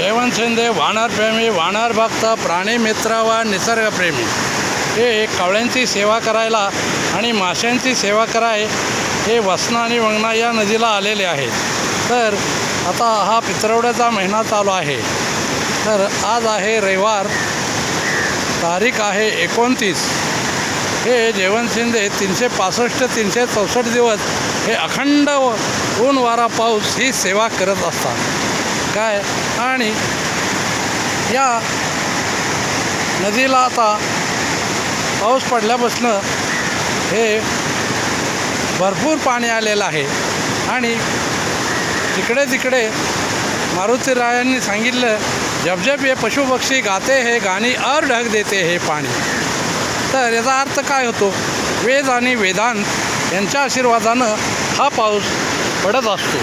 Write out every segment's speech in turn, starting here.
जयवंत शिंदे वानरप्रेमी वानरभक्त प्राणीमित्र व निसर्गप्रेमी. हे कावळ्यांची सेवा करायला आणि माशांची सेवा कराय हे वसना आणि वंगणा या नदीला आलेले आहेत. तर आता हा पित्रवड्याचा महिना चालू आहे. तर आज आहे रविवार तारीख आहे एकोणतीस. हे जेवण शिंदे तीनशे पासष्ट तीनशे चौसष्ट दिवस हे अखंड व- ऊन वारा पाऊस ही सेवा करत असतात. काय? आणि या नदीला आता पाऊस पडल्यापासनं हे भरपूर पाणी आलेलं आहे. आणि तिकडे तिकडे मारुतीरायांनी सांगितलं जब हे ये पशुपक्षी गाते हे गाणी अर ढग देते हे पाणी. तर याचा अर्थ काय होतो? वेद आणि वेदांत यांच्या आशीर्वादानं हा पाऊस पडत असतो.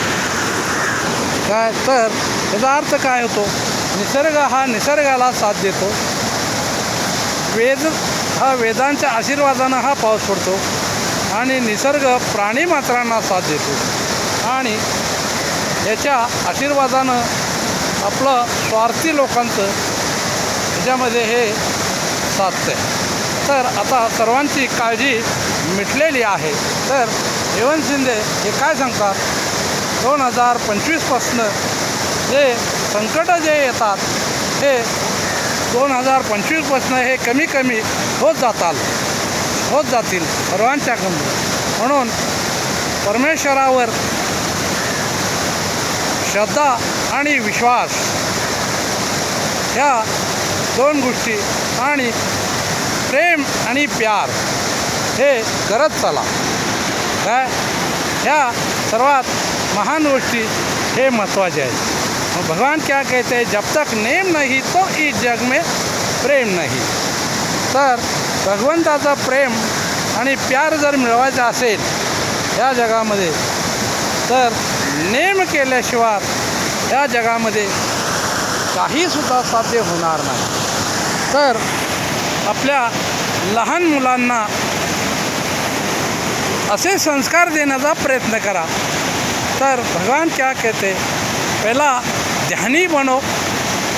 काय? तर याचा अर्थ काय होतो? निसर्ग हा निसर्गाला साथ देतो. वेद हा वेदांच्या आशीर्वादानं हा पाऊस पडतो आणि निसर्ग प्राणी मात्रांना साथ देतो. आणि याच्या आशीर्वादानं आपलं स्वार्थी लोकांचं ह्याच्यामध्ये हे साधतं आहे तर आता सर्वांची काळजी मिटलेली आहे. तर यवन शिंदे हे काय सांगतात? दोन हजार पंचवीसपासनं जे संकटं जे येतात हे दोन हजार पंचवीसपासनं हे कमी कमी होत जाताल होत जातील सर्वांच्याकडून म्हणून परमेश्वरावर श्रद्धा आणि विश्वास ह्या दोन गोष्टी आणि प्रेम आणि प्यार हे करत चला. काय? ह्या सर्वात महान गोष्टी हे महत्त्वाचे आहेत. और भगवान क्या कहते हैं जब तक नेम नहीं तो इस जग में प्रेम नाही। तर भगवंताचं प्रेम आणि प्यार जर मिळवायचा असेल या जगामध्ये तर नेम केल्याशिवाय या जगामध्ये काहीसुद्धा साध्य होणार नाही। तर आपल्या लहान मुलांना असे संस्कार देण्याचा प्रयत्न करा। तर भगवान क्या कहते पहिला ध्यानी बनो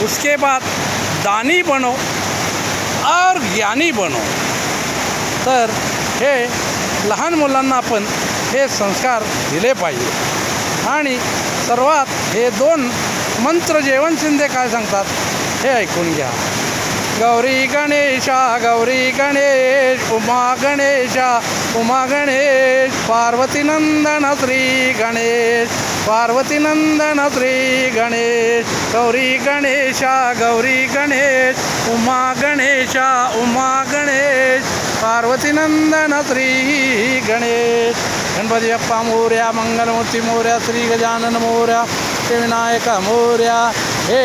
उसके बाद दानी बनो और ज्ञानी बनो। तर हे लहान मुलांना आपण हे संस्कार दिले पाहिजे। आणि सर्वात हे दोन मंत्र जेवण शिंदे काय सांगतात हे ऐकून घ्या. गौरी गणेशा गौरी गणेश उमा गणेशा उमा गणेश पार्वती नंदन श्री गणेश। पार्वती नंदन श्री गणेश गौरी गणेशा गौरी गणेश उमा गणेशा उमा गणेश पार्वती नंदन श्री गणेश गणपती अप्पा मोर्या मंगलमूर्ती मोर्या श्री गजानन मोर्या ते विनायका मोर्या हे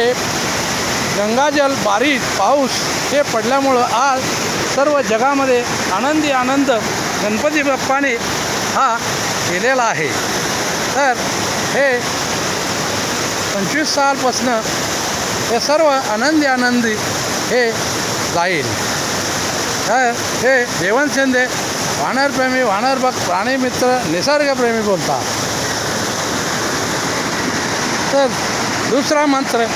गंगाजल बारीक पाऊस हे पडल्यामुळं आज सर्व जगामध्ये आनंदी आनंद गणपती बाप्पाने हा केलेला आहे. तर हे पंचवीस सालपासनं हे सर्व आनंदी आनंदी हे जाईल. तर हे जेवण शिंदे वानरप्रेमी वानरभक्त प्राणीमित्र निसर्गप्रेमी बोलतात. तर दुसरा मंत्र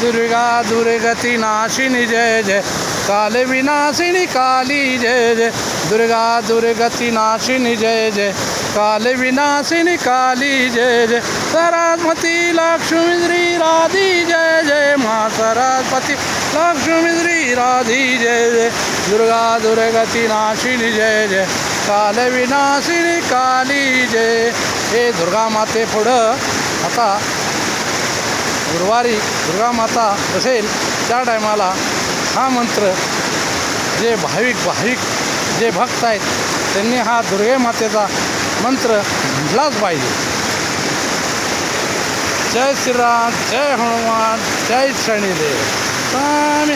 दुर्गा दुर्गती नाशिनी जय जय. काल विनाशिनी काली जय जय। दुर्गा दुर्गती नाशिनी जय जय। काल विनाशिनी काली जय जय। सरस्वती लक्ष्मी श्री राधी जय जय। मा सरस्वती लक्ष्मी श्री राधी जय जय। दुर्गा दुर्गती नाशिनी जय जय। काल विनाशिनी काली जय। हे दुर्गा माते पुढं आता गुरुवारी दुर्गा माता असेल त्या टायमाला हा मंत्र जे भाविक भाविक जे भक्त आहेत त्यांनी हा दुर्गे मातेचा मंत्र म्हटलाच पाहिजे. जय श्रीराम जय हनुमान जय शनिदेव. स्वामी